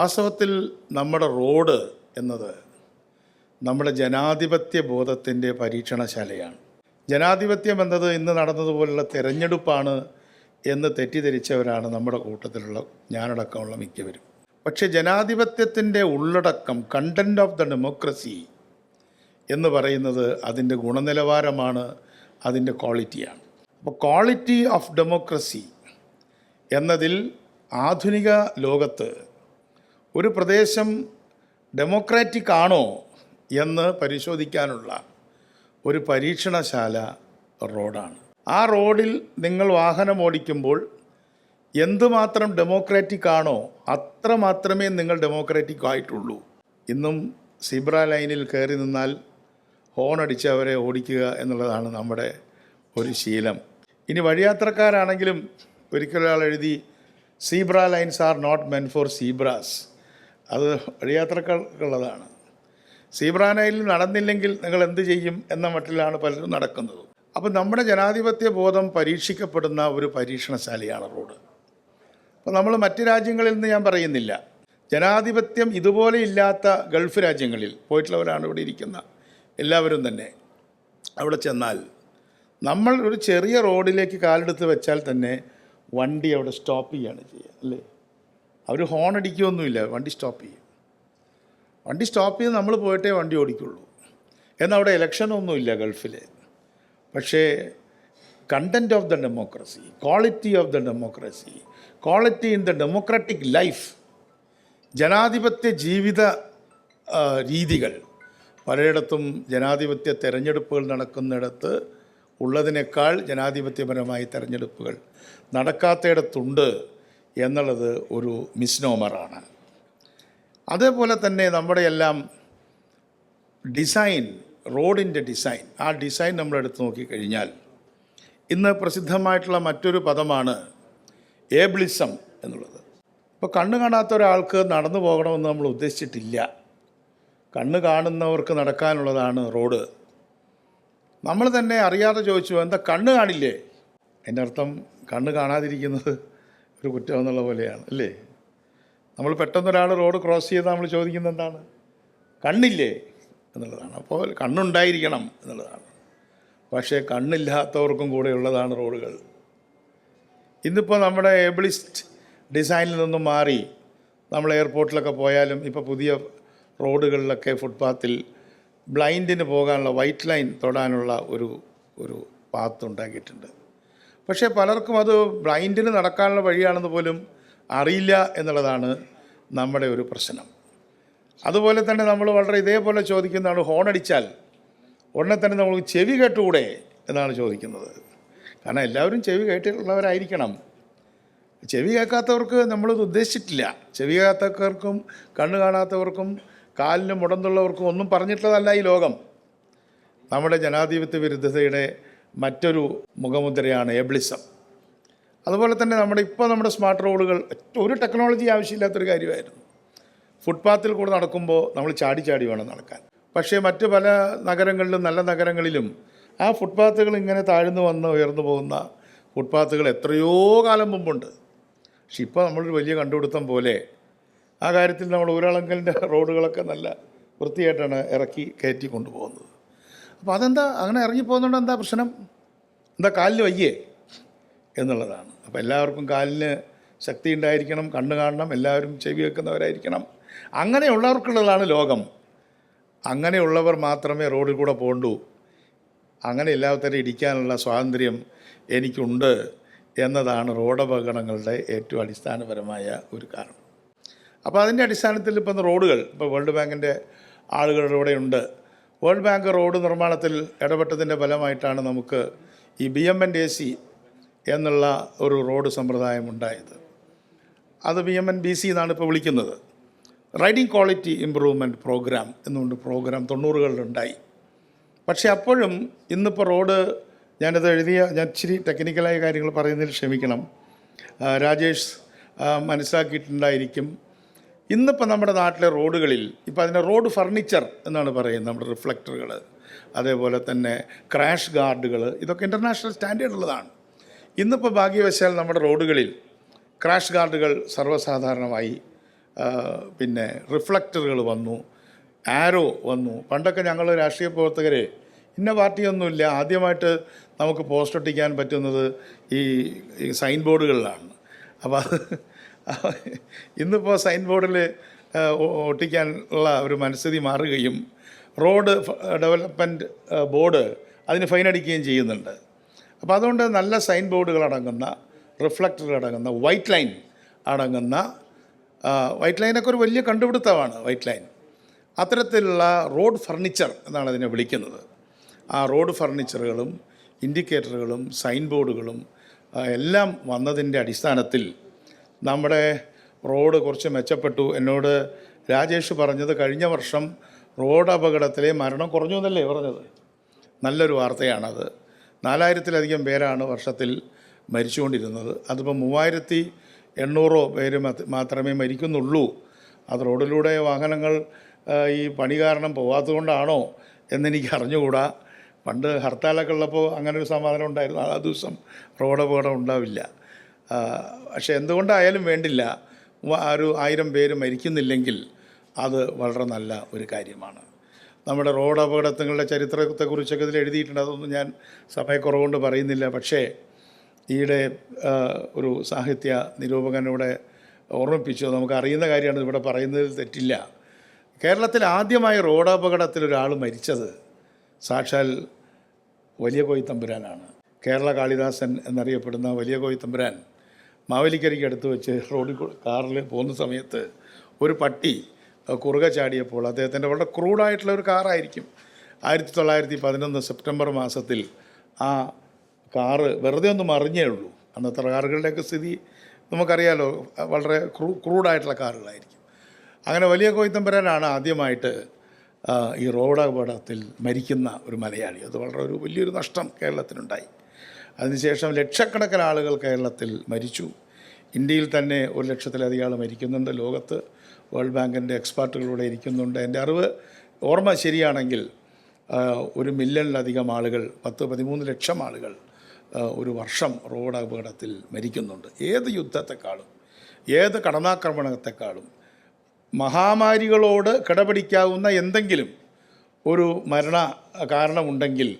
വാസ്തവത്തിൽ നമ്മുടെ റോഡ് എന്നത് നമ്മുടെ ജനാധിപത്യ ബോധത്തിന്റെ പരീക്ഷണശാലയാണ്. ജനാധിപത്യം എന്നത് ഇന്ന് നടന്നതുപോലുള്ള തിരഞ്ഞെടുപ്പാണ് എന്ന് തെറ്റിദ്ധരിച്ചവരാണ് നമ്മുടെ കൂട്ടത്തിലുള്ള ഞാനടക്കമുള്ള മിക്കവരും. പക്ഷേ ജനാധിപത്യത്തിന്റെ ഉള്ളടക്കം കണ്ടന്റ് ഓഫ് ദ ഡെമോക്രസി എന്ന് പറയുന്നത് അതിന്റെ ഗുണനിലവാരമാണ് അതിന്റെ ക്വാളിറ്റിയാണ് അപ്പോൾ ക്വാളിറ്റി ഓഫ് ഡെമോക്രസി എന്നതിൽ ആധുനിക ലോകത്ത് ഒരു പ്രദേശം ഡെമോക്രാറ്റിക് ആണോ എന്ന് പരിശോധിക്കാനുള്ള ഒരു പരീക്ഷണശാല റോഡാണ്. ആ റോഡിൽ നിങ്ങൾ വാഹനം ഓടിക്കുമ്പോൾ എന്തുമാത്രം ഡെമോക്രാറ്റിക് ആണോ അത്ര മാത്രമേ നിങ്ങൾ ഡെമോക്രാറ്റിക് ആയിട്ടുള്ളൂ. ഇന്നും സിബ്ര ലൈനിൽ കയറി നിന്നാൽ ഹോൺ അടിച്ച് അവരെ ഓടിക്കുക എന്നുള്ളതാണ് നമ്മുടെ ഒരു ശീലം. ഇനി വഴിയാത്രക്കാരാണെങ്കിലും ഒരിക്കലൊരാൾ എഴുതി zebra lines are not meant for zebras. അത് വഴിയാത്രക്കാർക്കുള്ളതാണ് സീബ്രാനയിൽ നടന്നില്ലെങ്കിൽ നിങ്ങൾ എന്ത് ചെയ്യും എന്ന മട്ടിലാണ് പലരും നടക്കുന്നത്. അപ്പോൾ നമ്മുടെ ജനാധിപത്യ ബോധം പരീക്ഷിക്കപ്പെടുന്ന ഒരു പരീക്ഷണശാലയാണ് റോഡ്. അപ്പോൾ നമ്മൾ മറ്റ് രാജ്യങ്ങളിൽ നിന്ന് ഞാൻ പറയുന്നില്ല. ജനാധിപത്യം ഇതുപോലെ ഇല്ലാത്ത ഗൾഫ് രാജ്യങ്ങളിൽ പോയിട്ടുള്ളവരാണ് ഇവിടെ ഇരിക്കുന്ന. എല്ലാവരും തന്നെ. അവിടെ ചെന്നാൽ നമ്മൾ ഒരു ചെറിയ റോഡിലേക്ക് കാലെടുത്ത് വെച്ചാൽ തന്നെ വണ്ടി അവിടെ സ്റ്റോപ്പ് ചെയ്യുകയാണ് ചെയ്യുക അല്ലേ? അവർ ഹോൺ അടിക്കുകയൊന്നുമില്ല. വണ്ടി സ്റ്റോപ്പ് ചെയ്യും. വണ്ടി സ്റ്റോപ്പ് ചെയ്ത് നമ്മൾ പോയിട്ടേ വണ്ടി ഓടിക്കുള്ളൂ. എന്നാൽ അവിടെ ഇലക്ഷനൊന്നുമില്ല ഗൾഫിൽ പക്ഷേ content of the democracy quality of the democracy quality in the democratic life ജനാധിപത്യ ജീവിത രീതികൾ പലയിടത്തും ജനാധിപത്യ തെരഞ്ഞെടുപ്പുകൾ നടക്കുന്നിടത്ത് ഉള്ളതിനേക്കാൾ ജനാധിപത്യപരമായ തെരഞ്ഞെടുപ്പുകൾ നടക്കാത്തയിടത്തുണ്ട്. എന്നുള്ളത് ഒരു മിസ്നോമറാണ്. അതേപോലെ തന്നെ നമ്മുടെ എല്ലാം ഡിസൈൻ റോഡിന്റെ ഡിസൈൻ ആ ഡിസൈൻ നമ്മൾ എടുത്തു നോക്കിക്കഴിഞ്ഞാൽ ഇന്ന് പ്രസിദ്ധമായിട്ടുള്ള മറ്റൊരു പദമാണ് ഏബ്ലിസം എന്നുള്ളത്. ഇപ്പോൾ കണ്ണ് കാണാത്ത ഒരാൾക്ക് നടന്നു പോകണമെന്ന് നമ്മൾ ഉദ്ദേശിച്ചിട്ടില്ല. കണ്ണ് കാണുന്നവർക്ക് നടക്കാനുള്ളതാണ് റോഡ്. നമ്മൾ തന്നെ അറിയാതെ ചോദിച്ചു എന്താ കണ്ണ് കാണില്ലേ? എന്റെ അർത്ഥം കണ്ണ് കാണാതിരിക്കുന്നത് ഒരു കുറ്റം എന്നുള്ള പോലെയാണ് അല്ലേ? നമ്മൾ പെട്ടെന്ന് ഒരാൾ റോഡ് ക്രോസ് ചെയ്ത് നമ്മൾ ചോദിക്കുന്നത് എന്താണ്? കണ്ണില്ലേ എന്നുള്ളതാണ്. അപ്പോൾ കണ്ണുണ്ടായിരിക്കണം എന്നുള്ളതാണ്. പക്ഷേ കണ്ണില്ലാത്തവർക്കും കൂടെ ഉള്ളതാണ് റോഡുകൾ. ഇന്നിപ്പോൾ നമ്മുടെ ഏബിളിസ്റ്റ് ഡിസൈനിൽ നിന്നും മാറി നമ്മൾ എയർപോർട്ടിലൊക്കെ പോയാലും ഇപ്പോൾ പുതിയ റോഡുകളിലൊക്കെ ഫുട്പാത്തിൽ ബ്ലൈൻഡിന് പോകാനുള്ള വൈറ്റ് ലൈൻ തൊടാനുള്ള ഒരു ഒരു പാത്ത് ഉണ്ടാക്കിയിട്ടുണ്ട്. പക്ഷേ പലർക്കും അത് ബ്ലൈൻഡിന് നടക്കാനുള്ള വഴിയാണെന്ന് പോലും അറിയില്ല എന്നുള്ളതാണ് നമ്മുടെ ഒരു പ്രശ്നം. അതുപോലെ തന്നെ നമ്മൾ വളരെ ഇതേപോലെ ചോദിക്കുന്നതാണ് ഹോൺ അടിച്ചാൽ ഉടനെ തന്നെ നമ്മൾ ചെവി കേട്ടുകൂടെ? എന്നാണ് ചോദിക്കുന്നത്. കാരണം എല്ലാവരും ചെവി കേട്ടിട്ടുള്ളവരായിരിക്കണം. ചെവി കേൾക്കാത്തവർക്ക് നമ്മളിത് ഉദ്ദേശിച്ചിട്ടില്ല. ചെവി കേൾക്കാത്തവർക്കും കണ്ണ് കാണാത്തവർക്കും കാലിന് മുടന്തുള്ളവർക്കും ഒന്നും പറഞ്ഞിട്ടുള്ളതല്ല ഈ ലോകം. നമ്മുടെ ജനാധിപത്യ വിരുദ്ധതയുടെ മറ്റൊരു മുഖമുദ്രയാണ് എബ്ലിസം അതുപോലെ തന്നെ നമ്മുടെ ഇപ്പോൾ നമ്മുടെ സ്മാർട്ട് റോഡുകൾ ഒരു ടെക്നോളജി ആവശ്യമില്ലാത്തൊരു കാര്യമായിരുന്നു. ഫുട്പാത്തിൽ കൂടെ നടക്കുമ്പോൾ നമ്മൾ ചാടി ചാടി വേണം നടക്കാൻ. പക്ഷേ മറ്റ് പല നഗരങ്ങളിലും നല്ല നഗരങ്ങളിലും ആ ഫുട്പാത്തുകൾ ഇങ്ങനെ താഴ്ന്നു വന്ന് ഉയർന്നു പോകുന്ന ഫുട്പാത്തുകൾ എത്രയോ കാലം മുമ്പുണ്ട്. പക്ഷെ ഇപ്പോൾ നമ്മളൊരു വലിയ കണ്ടുപിടുത്തം പോലെ ആ കാര്യത്തിൽ നമ്മൾ ഊരാളങ്കലിന്റെ റോഡുകളൊക്കെ നല്ല വൃത്തിയായിട്ടാണ് ഇറക്കി കയറ്റി കൊണ്ടുപോകുന്നത്. അപ്പോൾ അതെന്താ അങ്ങനെ ഇറങ്ങി പോകുന്നതുകൊണ്ട് എന്താ പ്രശ്നം? എന്താ കാലിന് വയ്യേ? എന്നുള്ളതാണ്. അപ്പോൾ എല്ലാവർക്കും കാലിന് ശക്തി ഉണ്ടായിരിക്കണം കണ്ണു കാണണം എല്ലാവരും ചെവി വെക്കുന്നവരായിരിക്കണം. അങ്ങനെയുള്ളവർക്കുള്ളതാണ് ലോകം. അങ്ങനെയുള്ളവർ മാത്രമേ റോഡിൽ കൂടെ പോകണ്ടൂ. അങ്ങനെ എല്ലാത്തരം ഇടിക്കാനുള്ള സ്വാതന്ത്ര്യം എനിക്കുണ്ട് എന്നതാണ് റോഡപകടങ്ങളുടെ ഏറ്റവും അടിസ്ഥാനപരമായ ഒരു കാരണം. അപ്പോൾ അതിന്റെ അടിസ്ഥാനത്തിൽ ഇപ്പം റോഡുകൾ ഇപ്പോൾ വേൾഡ് ബാങ്കിന്റെ ആളുകളുടെ ഉണ്ട് വേൾഡ് ബാങ്ക് റോഡ് നിർമ്മാണത്തിൽ ഇടപെട്ടതിന്റെ ഫലമായിട്ടാണ് നമുക്ക് ഈ B M N A C എന്നുള്ള ഒരു റോഡ് സമ്പ്രദായം ഉണ്ടായത്. അത് B M N B C എന്നാണ് ഇപ്പോൾ വിളിക്കുന്നത്. റൈഡിംഗ് ക്വാളിറ്റി ഇമ്പ്രൂവ്മെന്റ് പ്രോഗ്രാം എന്നുകൊണ്ട് പ്രോഗ്രാം തൊണ്ണൂറുകളിലുണ്ടായി. പക്ഷേ അപ്പോഴും ഇന്നിപ്പോൾ റോഡ് ഞാനത് എഴുതിയ ഞാൻ ഇച്ചിരി ടെക്നിക്കലായ കാര്യങ്ങൾ പറയുന്നതിൽ ക്ഷമിക്കണം. രാജേഷ് മനസ്സിലാക്കിയിട്ടുണ്ടായിരിക്കും. ഇന്നിപ്പോൾ നമ്മുടെ നാട്ടിലെ റോഡുകളിൽ ഇപ്പോൾ അതിനെ റോഡ് ഫർണിച്ചർ എന്നാണ് പറയുന്നത് നമ്മുടെ റിഫ്ലക്ടറുകൾ അതേപോലെ തന്നെ ക്രാഷ് ഗാർഡുകൾ ഇതൊക്കെ ഇന്റർനാഷണൽ സ്റ്റാൻഡേർഡ് ഉള്ളതാണ്. ഇന്നിപ്പോൾ ഭാഗ്യവശാൽ നമ്മുടെ റോഡുകളിൽ ക്രാഷ് ഗാർഡുകൾ സർവസാധാരണമായി പിന്നെ റിഫ്ലക്ടറുകൾ വന്നു ആരോ വന്നു. പണ്ടൊക്കെ ഞങ്ങൾ രാഷ്ട്രീയ പ്രവർത്തകരെ ഇന്ന പാർട്ടിയൊന്നുമില്ല ആദ്യമായിട്ട് നമുക്ക് പോസ്റ്റ് ഒട്ടിക്കാൻ പറ്റുന്നത് ഈ സൈൻ ബോർഡുകളിലാണ് അപ്പോൾ അത് ഇന്നിപ്പോൾ സൈൻ ബോർഡിൽ ഒട്ടിക്കാനുള്ള ഒരു മനസ്ഥിതി മാറുകയും റോഡ് ഡെവലപ്മെന്റ് ബോർഡ് അതിന് ഫൈൻ അടിക്കുകയും ചെയ്യുന്നുണ്ട്. അപ്പോൾ അതുകൊണ്ട് നല്ല സൈൻ ബോർഡുകൾ അടങ്ങുന്ന റിഫ്ലക്ടറുകൾ അടങ്ങുന്ന വൈറ്റ് ലൈൻ അടങ്ങുന്ന വൈറ്റ് ലൈനൊക്കെ ഒരു വലിയ കണ്ടുപിടുത്തമാണ് വൈറ്റ് ലൈൻ. അത്തരത്തിലുള്ള റോഡ് ഫർണിച്ചർ എന്നാണ് അതിനെ വിളിക്കുന്നത്. ആ റോഡ് ഫർണിച്ചറുകളും ഇൻഡിക്കേറ്ററുകളും സൈൻ ബോർഡുകളും എല്ലാം വന്നതിന്റെ അടിസ്ഥാനത്തിൽ നമ്മുടെ റോഡ് കുറച്ച് മെച്ചപ്പെട്ടു. എന്നോട് രാജേഷ് പറഞ്ഞത് കഴിഞ്ഞ വർഷം റോഡ് അപകടത്തിലെ മരണം കുറഞ്ഞു എന്നല്ലേ പറഞ്ഞത്? നല്ലൊരു വാർത്തയാണത്. നാലായിരത്തിലധികം പേരാണ് വർഷത്തിൽ മരിച്ചുകൊണ്ടിരുന്നത്. അതിപ്പോൾ മൂവായിരത്തി എണ്ണൂറോ പേര് മാത്രമേ മരിക്കുന്നുള്ളൂ. അത് റോഡിലൂടെ വാഹനങ്ങൾ ഈ പണി കാരണം പോവാത്തതുകൊണ്ടാണോ എന്നെനിക്ക് അറിഞ്ഞുകൂടാ. പണ്ട് ഹർത്താലൊക്കെ ഉള്ളപ്പോൾ അങ്ങനെ ഒരു സമാധാനം ഉണ്ടായിരുന്നു. ആ ദിവസം റോഡ് അപകടം ഉണ്ടാവില്ല. പക്ഷേ എന്തുകൊണ്ടായാലും വേണ്ടില്ല. ഒരു ആയിരം പേര് മരിക്കുന്നില്ലെങ്കിൽ അത് വളരെ നല്ല ഒരു കാര്യമാണ്. നമ്മുടെ റോഡ് അപകടങ്ങളുടെ ചരിത്രത്തെക്കുറിച്ചൊക്കെ ഇതിൽ എഴുതിയിട്ടുണ്ട്. അതൊന്നും ഞാൻ സമയക്കുറവുകൊണ്ട് പറയുന്നില്ല. പക്ഷേ ഈയിടെ ഒരു സാഹിത്യ നിരൂപകനോടെ ഓർമ്മിപ്പിച്ചു. നമുക്ക് അറിയുന്ന കാര്യമാണ് ഇവിടെ പറയുന്നതിൽ തെറ്റില്ല. കേരളത്തിൽ ആദ്യമായി റോഡ് അപകടത്തിൽ ഒരാൾ മരിച്ചത് സാക്ഷാൽ വലിയ കോയിത്തമ്പുരാനാണ്. കേരള കാളിദാസൻ എന്നറിയപ്പെടുന്ന വലിയ കോയിത്തമ്പുരാൻ മാവേലിക്കരിക്ക് അടുത്ത് വെച്ച് റോഡിൽ കാറിൽ പോകുന്ന സമയത്ത് ഒരു പട്ടി കുറുകെ ചാടിയപ്പോൾ അദ്ദേഹത്തിന്റെ വളരെ ക്രൂഡായിട്ടുള്ള ഒരു കാറായിരിക്കും. ആയിരത്തി തൊള്ളായിരത്തി പതിനൊന്ന് സെപ്റ്റംബർ മാസത്തിൽ ആ കാറ് വെറുതെ ഒന്ന് മറിഞ്ഞേ ഉള്ളൂ. അന്നത്തെ കാറുകളുടെയൊക്കെ സ്ഥിതി നമുക്കറിയാലോ വളരെ ക്രൂ ക്രൂഡായിട്ടുള്ള കാറുകളായിരിക്കും. അങ്ങനെ വലിയ കോയിത്തമ്പരാനാണ് ആദ്യമായിട്ട് ഈ റോഡ് അപകടത്തിൽ മരിക്കുന്ന ഒരു മലയാളി. അത് വളരെ ഒരു വലിയൊരു നഷ്ടം കേരളത്തിനുണ്ടായി. അതിനുശേഷം ലക്ഷക്കണക്കിന് ആളുകൾ കേരളത്തിൽ മരിച്ചു. ഇന്ത്യയിൽ തന്നെ ഒരു ലക്ഷത്തിലധികം ആൾ മരിക്കുന്നുണ്ട്. ലോകത്ത് വേൾഡ് ബാങ്കിന്റെ എക്സ്പേർട്ടുകളൂടെ ഇരിക്കുന്നുണ്ട്. എന്റെ അറിവ് ഓർമ്മ ശരിയാണെങ്കിൽ ഒരു മില്യണിലധികം ആളുകൾ പത്ത് പതിമൂന്ന് ലക്ഷം ആളുകൾ ഒരു വർഷം റോഡ് അപകടത്തിൽ മരിക്കുന്നുണ്ട്. ഏത് യുദ്ധത്തെക്കാളും ഏത് കടന്നാക്രമണത്തെക്കാളും മഹാമാരികളോട് കിടപിടിക്കാവുന്ന എന്തെങ്കിലും ഒരു മരണ കാരണമുണ്ടെങ്കിൽ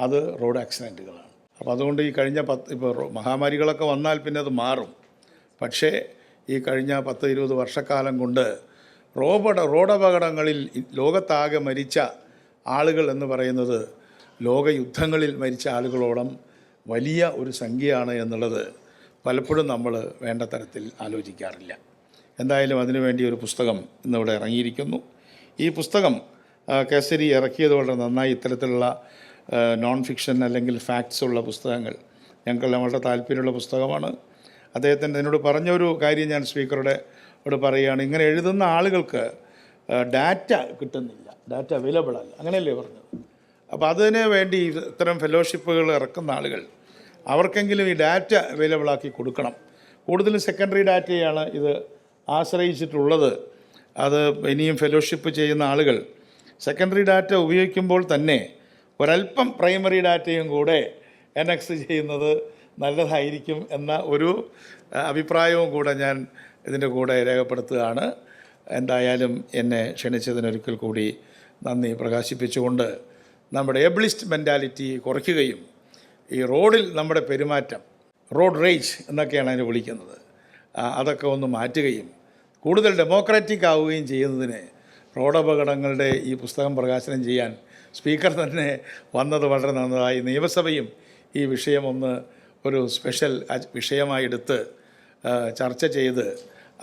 അത് റോഡ് ആക്സിഡന്റുകളാണ് അപ്പോൾ അതുകൊണ്ട് ഈ കഴിഞ്ഞ പത്ത് ഇപ്പോൾ മഹാമാരികളൊക്കെ വന്നാൽ പിന്നെ അത് മാറും. പക്ഷേ ഈ കഴിഞ്ഞ പത്ത് ഇരുപത് വർഷക്കാലം കൊണ്ട് റോബട റോഡപകടങ്ങളിൽ ലോകത്താകെ മരിച്ച ആളുകൾ എന്ന് പറയുന്നത് ലോകയുദ്ധങ്ങളിൽ മരിച്ച ആളുകളോളം വലിയ ഒരു സംഖ്യയാണ് എന്നുള്ളത് പലപ്പോഴും നമ്മൾ വേണ്ട തരത്തിൽ ആലോചിക്കാറില്ല. എന്തായാലും അതിനുവേണ്ടി ഒരു പുസ്തകം ഇന്നിവിടെ ഇറങ്ങിയിരിക്കുന്നു. ഈ പുസ്തകം കേസരി ഇറക്കിയത് വളരെ നന്നായി. ഇത്തരത്തിലുള്ള നോൺ ഫിക്ഷൻ അല്ലെങ്കിൽ ഫാക്ട്സ് ഉള്ള പുസ്തകങ്ങൾ. ഞങ്ങൾ വളരെ താല്പര്യമുള്ള പുസ്തകമാണ്. അദ്ദേഹത്തിന്റെ എന്നോട് പറഞ്ഞൊരു കാര്യം ഞാൻ സ്പീക്കറുടെ ഇവിടെ പറയുകയാണ്. ഇങ്ങനെ എഴുതുന്ന ആളുകൾക്ക് ഡാറ്റ കിട്ടുന്നില്ല. ഡാറ്റ അവൈലബിൾ അല്ല. അങ്ങനെയല്ലേ പറഞ്ഞത്? അപ്പോൾ അതിന് വേണ്ടി ഇത്തരം ഫെലോഷിപ്പുകൾ ഇറക്കുന്ന ആളുകൾ അവർക്കെങ്കിലും ഈ ഡാറ്റ അവൈലബിൾ ആക്കി കൊടുക്കണം. കൂടുതലും സെക്കൻഡറി ഡാറ്റയാണ് ഇത് ആശ്രയിച്ചിട്ടുള്ളത്. അത് ഇനിയും ഫെലോഷിപ്പ് ചെയ്യുന്ന ആളുകൾ സെക്കൻഡറി ഡാറ്റ ഉപയോഗിക്കുമ്പോൾ തന്നെ ഒരല്പം പ്രൈമറി ഡാറ്റയും കൂടെ എനക്സ് ചെയ്യുന്നത് നല്ലതായിരിക്കും എന്ന ഒരു അഭിപ്രായവും കൂടെ ഞാൻ ഇതിന്റെ കൂടെ രേഖപ്പെടുത്തുകയാണ്. എന്തായാലും എന്നെ ക്ഷണിച്ചതിനൊരിക്കൽ കൂടി നന്ദി പ്രകാശിപ്പിച്ചുകൊണ്ട് നമ്മുടെ എബ്ലിസ്റ്റ് മെന്റാലിറ്റി കുറയ്ക്കുകയും ഈ റോഡിൽ നമ്മുടെ പെരുമാറ്റം റോഡ് റേജ് എന്നൊക്കെയാണ് അതിനെ വിളിക്കുന്നത്. അതൊക്കെ ഒന്ന് മാറ്റുകയും കൂടുതൽ ഡെമോക്രാറ്റിക് ആവുകയും ചെയ്യുന്നതിന് റോഡപകടങ്ങളുടെ ഈ പുസ്തകം പ്രകാശനം ചെയ്യാൻ സ്പീക്കർ തന്നെ വന്നത് വളരെ നന്നതായി. നിയമസഭയും ഈ വിഷയം ഒന്ന് ഒരു സ്പെഷ്യൽ വിഷയമായെടുത്ത് ചർച്ച ചെയ്ത്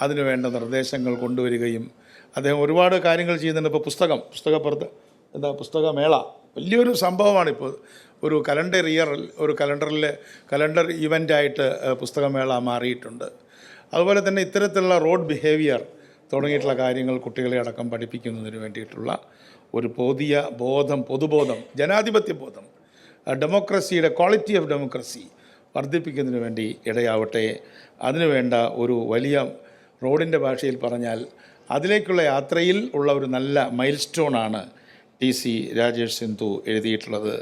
അതിനു വേണ്ട നിർദ്ദേശങ്ങൾ കൊണ്ടുവരികയും അദ്ദേഹം ഒരുപാട് കാര്യങ്ങൾ ചെയ്യുന്നുണ്ട്. ഇപ്പോൾ പുസ്തകം പുസ്തകപ്പുറത്ത് എന്താ പുസ്തകമേള. വലിയൊരു സംഭവമാണിപ്പോൾ ഒരു കലണ്ടർ ഇയർ ഒരു കലണ്ടറിൽ കലണ്ടർ ഇവന്റായിട്ട് പുസ്തകമേള മാറിയിട്ടുണ്ട്. അതുപോലെ തന്നെ ഇത്തരത്തിലുള്ള റോഡ് ബിഹേവിയർ തുടങ്ങിയിട്ടുള്ള കാര്യങ്ങൾ കുട്ടികളെ അടക്കം പഠിപ്പിക്കുന്നതിന് വേണ്ടിയിട്ടുള്ള ഒരു പുതിയ ബോധം പൊതുബോധം ജനാധിപത്യ ബോധം ഡെമോക്രസിയുടെ ക്വാളിറ്റി ഓഫ് ഡെമോക്രസി വർദ്ധിപ്പിക്കുന്നതിന് വേണ്ടി ഇടയാവട്ടെ. അതിനുവേണ്ട ഒരു വലിയ റോഡിന്റെ ഭാഷയിൽ പറഞ്ഞാൽ അതിലേക്കുള്ള യാത്രയിൽ ഉള്ള ഒരു നല്ല മൈൽ സ്റ്റോണാണ് ടി സി രാജേഷ് സിന്ധു എഴുതിയിട്ടുള്ളത്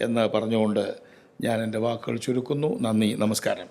എന്ന് പറഞ്ഞുകൊണ്ട് ഞാൻ എന്റെ വാക്കുകൾ ചുരുക്കുന്നു. നന്ദി നമസ്കാരം.